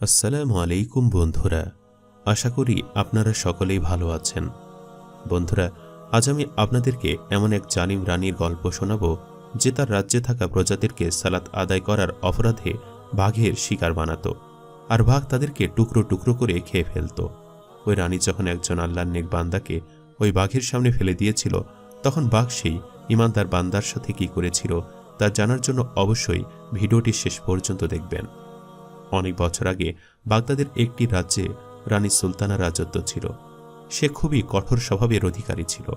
আসসালামু আলাইকুম বন্ধুরা, আশা করি আপনারা সকলেই ভালো আছেন। বন্ধুরা, আজ আমি আপনাদেরকে এমন এক জালিম রানীর গল্প শোনাব, যে তার রাজ্যে থাকা প্রজাদেরকে সালাত আদায় করার অপরাধে বাঘের শিকার বানাতো আর বাঘ তাদেরকে টুকরো টুকরো করে খেয়ে ফেলত। ওই রানী যখন একজন আল্লাহর নেক বান্দাকে ওই বাঘের সামনে ফেলে দিয়েছিল, তখন বাঘ সেই ইমানদার বান্দার সাথে কি করেছিল তা জানার জন্য অবশ্যই ভিডিওটি শেষ পর্যন্ত দেখবেন। অনেক বছর আগে বাগদাদের একটি রাজ্যে রানী সুলতানা রাজত্ব ছিল। সে খুবই কঠোর স্বভাবের অধিকারী ছিল।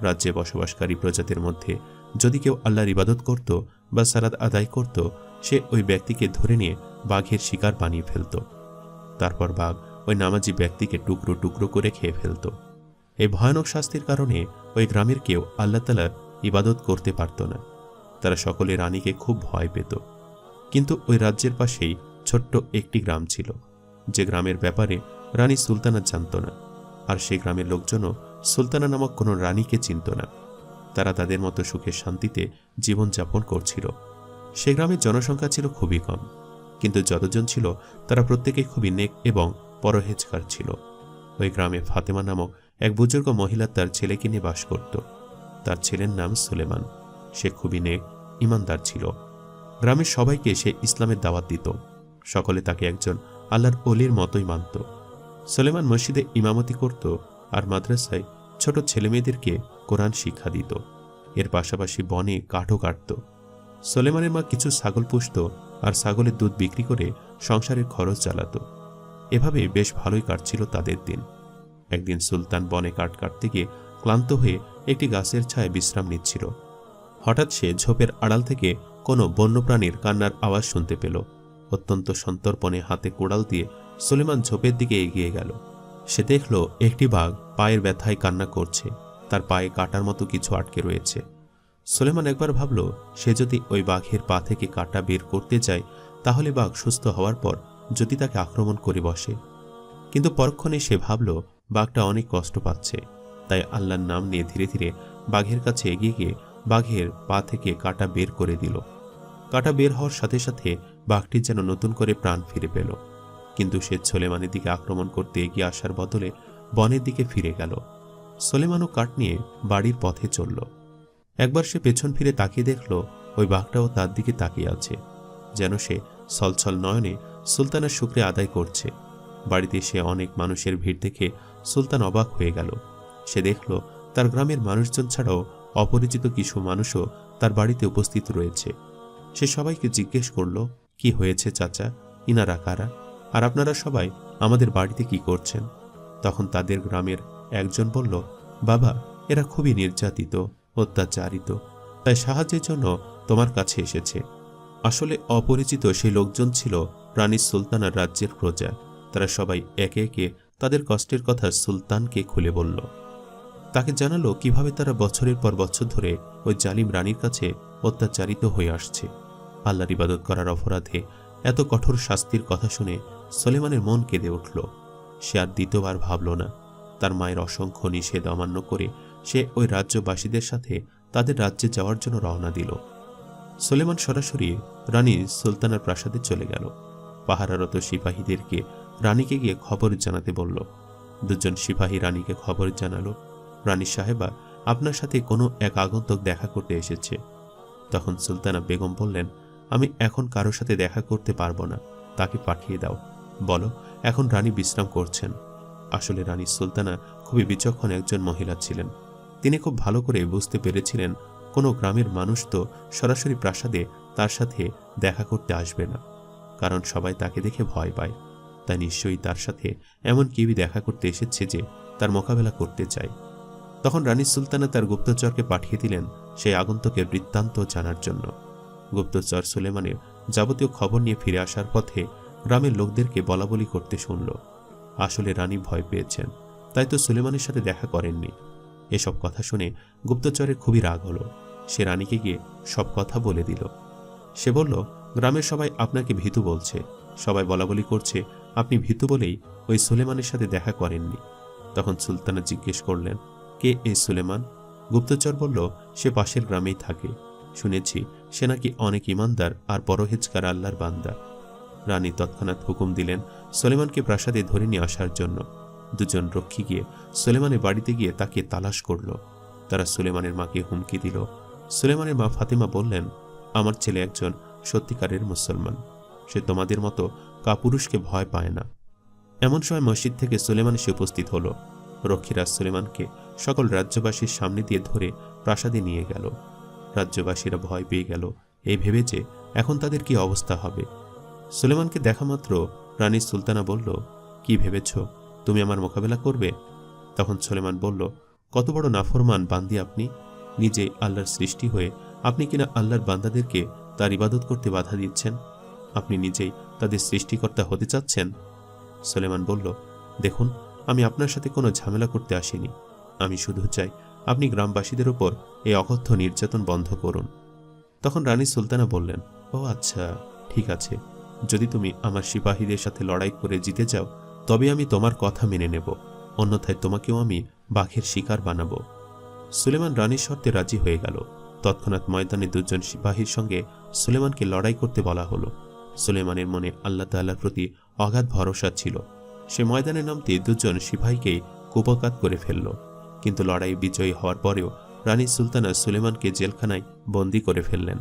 রাজ্যে বসবাসকারী প্রজাতির মধ্যে যদি কেউ আল্লাহর ইবাদত করত বা সালাদ আদায় করত, সে ওই ব্যক্তিকে ধরে নিয়ে বাঘের শিকার বানিয়ে ফেলত। তারপর বাঘ ওই নামাজি ব্যক্তিকে টুকরো টুকরো করে খেয়ে ফেলত। এই ভয়ানক শাস্তির কারণে ওই গ্রামের কেউ আল্লাহ তালার ইবাদত করতে পারত না। তারা সকলে রানীকে খুব ভয় পেত। কিন্তু ওই রাজ্যের পাশেই ছোট্ট একটি গ্রাম ছিল। যে গ্রামের ব্যাপারে রানী সুলতানা জানত না, আর সেই গ্রামের লোকজনও সুলতানা নামক কোনো রানীকে চিনত না। তারা তাদের মতো সুখে শান্তিতে জীবনযাপন করছিল। সে গ্রামের জনসংখ্যা ছিল খুবই কম, কিন্তু যতজন ছিল তারা প্রত্যেকেই খুবই নেক এবং পরহেজকার ছিল। ওই গ্রামে ফাতেমা নামক এক বুজুর্গ মহিলা তার ছেলেকে নিয়ে বাস করত। তার ছেলের নাম সুলেমান। সে খুবই নেক, ইমানদার ছিল। গ্রামের সবাইকে সে ইসলামের দাওয়াত দিত। সকলে তাকে একজন আল্লাহর অলির মতোই মানত। সোলেমান মসজিদে ইমামতি করত আর মাদ্রাসায় ছোট ছেলেমেয়েদেরকে কোরআন শিক্ষা দিত। এর পাশাপাশি বনে কাঠও কাটত। সোলেমানের মা কিছু ছাগল পুষত আর ছাগলের দুধ বিক্রি করে সংসারের খরচ চালাত। এভাবে বেশ ভালোই কাটছিল তাদের দিন। একদিন সুলতান বনে কাঠ কাটতে গিয়ে ক্লান্ত হয়ে একটি গাছের ছায় বিশ্রাম নিচ্ছিল। হঠাৎ সে ঝোপের আড়াল থেকে কোনো বন্যপ্রাণীর কান্নার আওয়াজ শুনতে পেল। অত্যন্ত সন্তর্পণে হাতে কোড়াল দিয়ে সুলেমান ঝোপের দিকে এগিয়ে গেল। সে দেখল একটি বাঘ পায়ের ব্যথায় কান্না করছে, তার পায়ে কাটার মতো কিছু আটকে রয়েছে। সুলেমান একবার ভাবল, সে যদি ওই বাঘের পা থেকে কাটা বের করতে যায় তাহলে বাঘ সুস্থ হওয়ার পর যদি তাকে আক্রমণ করে বসে। কিন্তু পরক্ষণে সে ভাবল, বাঘটা অনেক কষ্ট পাচ্ছে, তাই আল্লাহর নাম নিয়ে ধীরে ধীরে বাঘের কাছে এগিয়ে গিয়ে বাঘের পা থেকে কাটা বের করে দিল। কাটা বের হওয়ার সাথে সাথে বাঘটি যেন নতুন করে প্রাণ ফিরে পেল। কিন্তু সে সোলেমানের দিকে আক্রমণ করতে এগিয়ে আসার বদলে বনের দিকে ফিরে গেল। সোলেমানও কাঠ নিয়ে বাড়ির পথে চলল। একবার সে পেছন ফিরে তাকিয়ে দেখল, ওই বাঘটাও তার দিকে তাকিয়ে আছে। যেন সে ছলছল নয়নে সুলতানের শুক্রে আদায় করছে। বাড়িতে সে অনেক মানুষের ভিড় দেখে সুলতান অবাক হয়ে গেল। সে দেখল, তার গ্রামের মানুষজন ছাড়াও অপরিচিত কিছু মানুষও তার বাড়িতে উপস্থিত রয়েছে। সে সবাইকে জিজ্ঞেস করল কি হয়েছে চাচা? ইনারা কারা? আর আপনারা সবাই আমাদের বাড়িতে কি করছেন? তখন তাদের গ্রামের একজন বলল, বাবা, এরা খুবই নির্যাতিত, অত্যাচারিত। তাই সাহায্যের জন্য তোমার কাছে এসেছে। আসলে অপরিচিত সেই লোকজন ছিল রানী সুলতানার রাজ্যের প্রজা। তারা সবাই একে একে তাদের কষ্টের কথা সুলতানকে খুলে বলল। তাকে জানালো কীভাবে তারা বছরের পর বছর ধরে ওই জালিম রানীর কাছে অত্যাচারিত হয়ে আসছে। আল্লাহর ইবাদত করার অপরাধে এত কঠোর শাস্তির কথা শুনে সলেমানের মন কেঁদে উঠল। সে আর দ্বিতীয়বার ভাবল না, তার মায়ের অসংখ্য নিষেধ অমান্য করে সে ওই রাজ্যবাসীদের সাথে তাদের রাজ্যে যাওয়ার জন্য রওনা দিল। সোলেমান সরাসরি রানী সুলতানার প্রাসাদে চলে গেল। পাহারারত সিপাহীদেরকে রানীকে গিয়ে খবর জানাতে বলল। দুজন সিপাহী রানীকে খবর জানালো, রানী সাহেবা, আপনার সাথে কোনো এক আগন্তক দেখা করতে এসেছে। তখন সুলতানা বেগম বললেন আমি এখন কারোর সাথে দেখা করতে পারব না। তাকে পাঠিয়ে দাও। বলো, এখন রানী বিশ্রাম করছেন। আসলে রানী সুলতানা খুবই বিচক্ষণ একজন মহিলা ছিলেন। তিনি খুব ভালো করে বুঝতে পেরেছিলেন, কোনো গ্রামের মানুষ তো সরাসরি প্রাসাদে তার সাথে দেখা করতে আসবে না, কারণ সবাই তাকে দেখে ভয় পায়। তাই নিশ্চয়ই তার সাথে এমন কেউই দেখা করতে এসেছে যে তার মোকাবেলা করতে চায়। তখন রানী সুলতানা তার গুপ্তচরকে পাঠিয়ে দিলেন সেই আগন্তকের বৃত্তান্ত জানার জন্য। গুপ্তচর সুলেমানের যাবতীয় খবর নিয়ে ফিরে আসার পথে গ্রামের লোকদেরকে বলাবলি করতে শুনল। আসলে রানী ভয় পেয়েছেন, তাই তো সুলেমানের সাথে দেখা করেননি। এসব কথা শুনে গুপ্তচরের খুবই রাগ হলো। সে রানীকে গিয়ে সব কথা বলে দিল। সে বলল, গ্রামের সবাই আপনাকে ভীতু বলছে। সবাই বলাবলি করছে, আপনি ভীতু বলেই ওই সুলেমানের সাথে দেখা করেননি। তখন সুলতানা জিজ্ঞেস করলেন, কে এই সুলেমান? গুপ্তচর বলল, সে পাশের গ্রামেই থাকে। শুনেছি সে নাকি অনেক ইমানদার আর পরহেজকার আল্লাহর বান্দা। রানী তৎক্ষণাৎ হুকুম দিলেন সোলেমানকে প্রাসাদে ধরে নিয়ে আসার জন্য। দুজন রক্ষী গিয়ে সোলেমানের বাড়িতে গিয়ে তাকে তালাশ করল। তারা সুলেমানের মাকে হুমকি দিল। সুলেমানের মা ফাতেমা বললেন, আমার ছেলে একজন সত্যিকারের মুসলমান। সে তোমাদের মতো কাপুরুষকে ভয় পায় না। এমন সময় মসজিদ থেকে সুলেমান এসে উপস্থিত হলো। রক্ষীরা সুলেমানকে সকল রাজ্যবাসীর সামনে দিয়ে ধরে প্রাসাদে নিয়ে গেল। রাজ্যবাসীরা ভয় পেয়ে গেল। এই ভেবে যে এখন তাদের কি অবস্থা হবে। সুলেমানকে দেখা মাত্র রানী সুলতানা বলল, কি ভেবেছ? তুমি আমার মোকাবেলা করবে? তখন সুলেমান বলল, কত বড় নাফরমান বান্দি আপনি। নিজে আল্লাহর সৃষ্টি হয়ে আপনি কিনা আল্লাহর বান্দাদেরকে তার ইবাদত করতে বাধা দিচ্ছেন? আপনি নিজেই তাদের সৃষ্টিকর্তা হতে চাচ্ছেন? সুলেমান বলল, দেখুন, আমি আপনার সাথে কোনো ঝামেলা করতে আসিনি। আমি শুধু চাই আপনি গ্রামবাসীদের ওপর এই অকথ্য নির্যাতন বন্ধ করুন। তখন রানী সুলতানা বললেন, ও আচ্ছা ঠিক আছে। যদি তুমি আমার সিপাহীদের সাথে লড়াই করে জিতে যাও, তবে আমি তোমার কথা মেনে নেব। অন্যথায় তোমাকেও আমি বাঘের শিকার বানাবো। সুলেমান রানীর শর্তে রাজি হয়ে গেল। তৎক্ষণাৎ ময়দানে দুজন সিপাহীর সঙ্গে সুলেমানকে লড়াই করতে বলা হলো। সুলেমানের মনে আল্লাহ তাল্লার প্রতি অগাধ ভরসা ছিল। সে ময়দানে নামতে দুজন সিপাহীকেই কুপকাত করে ফেলল। কিন্তু লড়াই বিজয়ী হওয়ার পরেও রানী সুলতানা সুলেমানকে জেলখানায় বন্দি করে ফেললেন।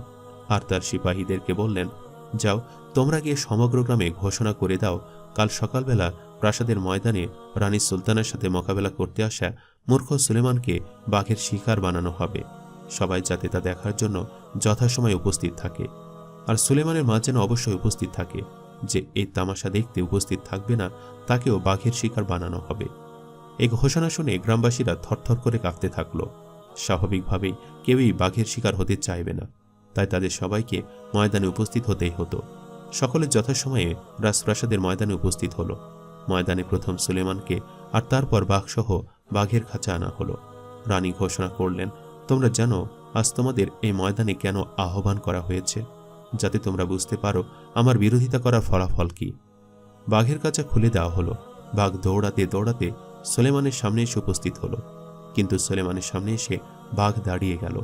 আর তার সিপাহীদেরকে বললেন, যাও, তোমরা গিয়ে সমগ্র গ্রামে ঘোষণা করে দাও, কাল সকালবেলা প্রাসাদের ময়দানে রানী সুলতানের সাথে মোকাবেলা করতে আসা মূর্খ সুলেমানকে বাঘের শিকার বানানো হবে। সবাই যাতে তা দেখার জন্য যথাসময়ে উপস্থিত থাকে। আর সুলেমানের মা যেন অবশ্যই উপস্থিত থাকে, যে এই তামাশা দেখতে উপস্থিত থাকবে না, তাকেও বাঘের শিকার বানানো হবে। এই ঘোষণা শুনে গ্রামবাসীরা থরথর করে কাঁপতে থাকল। স্বাভাবিকভাবেই কেউই বাঘের শিকার হতে চাইবে না। তাই তাদের সবাইকে ময়দানে উপস্থিত হতেই হতো। সকলে যথাসময়ে রাজপ্রাসাদের ময়দানে উপস্থিত হলো। ময়দানে প্রথম সুলেমানকে আর তারপর বাঘসহ বাঘের খাঁচা আনা হলো। রানী ঘোষণা করলেন, তোমরা জানো, আজ তোমাদের এই ময়দানে কেন আহ্বান করা হয়েছে? যাতে তোমরা বুঝতে পারো, আমার বিরোধিতা করার ফলাফল কি? বাঘের কাঁচা খুলে দেওয়া হলো। বাঘ দৌড়াতে দৌড়াতে সুলেমানের সামনে এসে উপস্থিত হলো। কিন্তু সুলেমানের সামনে এসে বাঘ দাঁড়িয়ে গেল।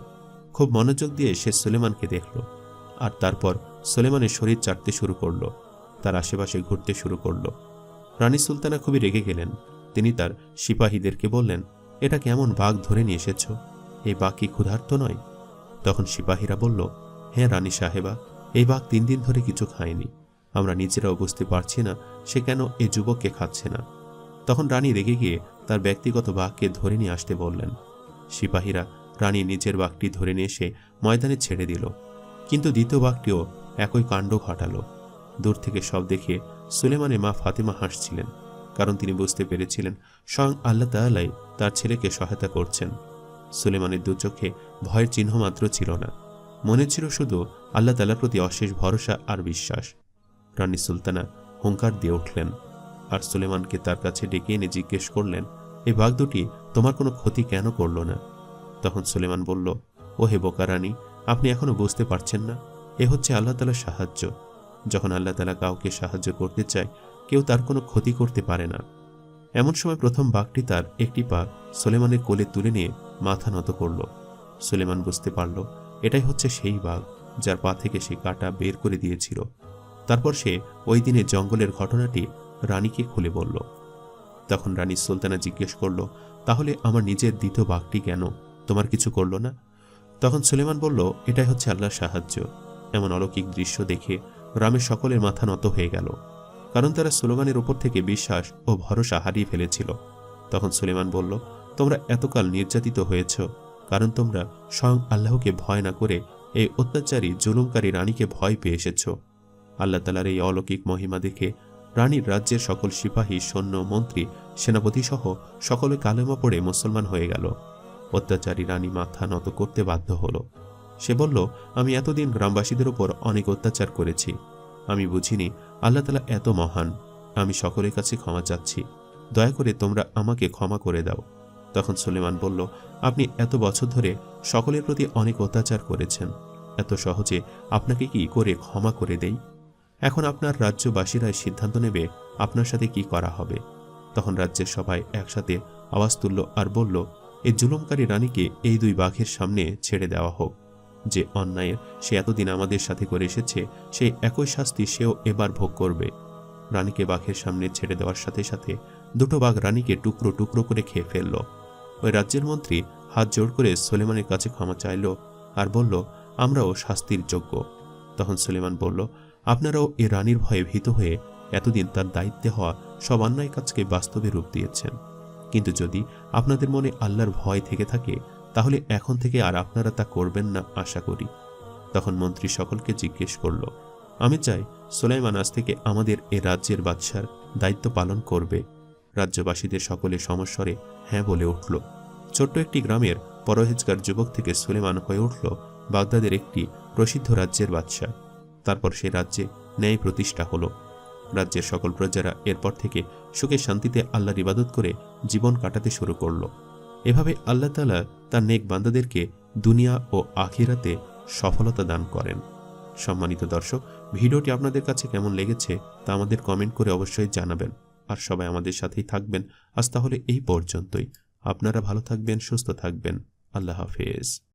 খুব মনোযোগ দিয়ে সে সুলেমানকে দেখল। আর তারপর সুলেমানের শরীর চাটতে শুরু করল। তার আশেপাশে ঘুরতে শুরু করল। রানী সুলতানা খুবই রেগে গেলেন। তিনি তার সিপাহীদেরকে বললেন, এটা কেমন বাঘ ধরে নিয়ে এসেছ? এই বাঘ কি ক্ষুধার্ত নয়? তখন সিপাহীরা বলল হ্যাঁ রানী সাহেবা, এই বাঘ তিন দিন ধরে কিছু খায়নি। আমরা নিজেরাও বুঝতে পারছি না, সে কেন এই যুবককে খাচ্ছে না? তখন রানী রেগে গিয়ে তার ব্যক্তিগত বাঘকে ধরে নিয়ে আসতে বললেন। সিপাহীরা রানী নিজের বাঘটি ধরে নিয়ে এসে ময়দানে ছেড়ে দিল। কিন্তু দ্বিতীয় বাঘটিও একই কাণ্ড ঘটালো। দূর থেকে সব দেখে সুলেমানের মা ফাতেমা হাসছিলেন, কারণ তিনি বুঝতে পেরেছিলেন স্বয়ং আল্লাহ তাল্লাই তার ছেলেকে সহায়তা করছেন। সুলেমানের দু চোখে ভয়ের চিহ্ন মাত্র ছিল না। মনে ছিল শুধু আল্লাহ তালার প্রতি অশেষ ভরসা আর বিশ্বাস। রানী সুলতানা হুঙ্কার দিয়ে উঠলেন। আর সুলেমানকে তার কাছে ডেকে এনে জিজ্ঞেস করলেন এই বাঘ দুটি, তোমার কোনো ক্ষতি কেন করল না? তখন সুলেমান বলল, ও হে বোকা রানী, আপনি এখনও বুঝতে পারছেন না। এ হচ্ছে আল্লাহ তালার সাহায্য। যখন আল্লাহ তালা কাউকে সাহায্য করতে চায়, কেউ তার কোনো ক্ষতি করতে পারে না। এমন সময় প্রথম বাঘটি তার একটি পা সুলেমানের কোলে তুলে নিয়ে মাথা নত করল। সুলেমান বুঝতে পারল, এটাই হচ্ছে সেই বাঘ যার পা থেকে সে কাটা বের করে দিয়েছিল। তারপর সে ওই দিনে জঙ্গলের ঘটনাটি রানীকে খুলে বলল। তখন রানী সুলতানা জিজ্ঞেস করল, তাহলে আমার নিজের দ্বিতীয় বাঘটি কেন? তোমার কিছু করল না? তখন সুলেমান বলল, এটাই হচ্ছে আল্লাহর সাহায্য। এমন অলৌকিক দৃশ্য দেখে গ্রামের সকলের মাথা নত হয়ে গেল, কারণ তারা সুলেমানের ওপর থেকে বিশ্বাস ও ভরসা হারিয়ে ফেলেছিল। তখন সুলেমান বলল, তোমরা এতকাল নির্যাতিত হয়েছ, কারণ তোমরা স্বয়ং আল্লাহকে ভয় না করে এই অত্যাচারী, জুলুমকারী রানীকে ভয় পেয়ে এসেছ। আল্লাহ তালার এই অলৌকিক মহিমা দেখে রানীর রাজ্যের সকল সিপাহী, সৈন্য, মন্ত্রী সেনাপতি সহ সকলে কালেমা পড়ে মুসলমান হয়ে গেল। অত্যাচারী রানী মাথা নত করতে বাধ্য হলো। সে বলল, আমি এতদিন গ্রামবাসীদের ওপর অনেক অত্যাচার করেছি। আমি বুঝিনি, আল্লাহ তালা এত মহান। আমি সকলের কাছে ক্ষমা চাচ্ছি। দয়া করে তোমরা আমাকে ক্ষমা করে দাও। তখন সুলেমান বলল, আপনি এত বছর ধরে সকলের প্রতি অনেক অত্যাচার করেছেন। এত সহজে আপনাকে কি করে ক্ষমা করে দেই? এখন আপনার রাজ্যবাসীরাই সিদ্ধান্ত নেবে আপনার সাথে কি করা হবে। তখন রাজ্যের সবাই একসাথে আওয়াজ তুলল আর বলল এই জুলুমকারী রানীকে এই দুই বাঘের সামনে ছেড়ে দেওয়া হোক। যে অন্যায়ের সে এতদিন আমাদের সাথে করে এসেছে, সেই একই শাস্তি সেও এবার ভোগ করবে। রানীকে বাঘের সামনে ছেড়ে দেওয়ার সাথে সাথে দুটো বাঘ রানীকে টুকরো টুকরো করে খেয়ে ফেলল। ওই রাজ্যের মন্ত্রী হাত জোড় করে সুলেমানের কাছে ক্ষমা চাইল আর বলল, আমরাও শাস্তির যোগ্য। তখন সুলেমান বলল আপনারাও এ রানীর ভয়ে ভীত হয়ে এতদিন তার দায়িত্বে হওয়া সব অন্যায় কাজকে বাস্তবে রূপ দিয়েছেন। কিন্তু যদি আপনাদের মনে আল্লাহর ভয় থেকে থাকে, তাহলে এখন থেকে আর আপনারা তা করবেন না, আশা করি। তখন মন্ত্রী সকলকে জিজ্ঞেস করল, আমি চাই সোলাইমান আজ থেকে আমাদের এ রাজ্যের বাদশার দায়িত্ব পালন করবে। রাজ্যবাসীদের সকলে সমস্বরে হ্যাঁ বলে উঠল। ছোট্ট একটি গ্রামের পরহেজগার যুবক থেকে সুলেমান হয়ে উঠল বাগদাদের একটি প্রসিদ্ধ রাজ্যের বাদশাহ। তারপর সে রাজ্যে ন্যায় প্রতিষ্ঠা হলো। রাজ্যের সকল প্রজারা এরপর থেকে সুখে শান্তিতে আল্লাহর ইবাদত করে জীবন কাটাতে শুরু করল। এভাবে আল্লাহ তালা তার নেক বান্দাদেরকে দুনিয়া ও আখিরাতে সফলতা দান করেন। সম্মানিত দর্শক, ভিডিওটি আপনাদের কাছে কেমন লেগেছে তা আমাদের কমেন্ট করে অবশ্যই জানাবেন। আর সবাই আমাদের সাথেই থাকবেন। আজ তাহলে এই পর্যন্তই। আপনারা ভালো থাকবেন, সুস্থ থাকবেন। আল্লাহ হাফেজ।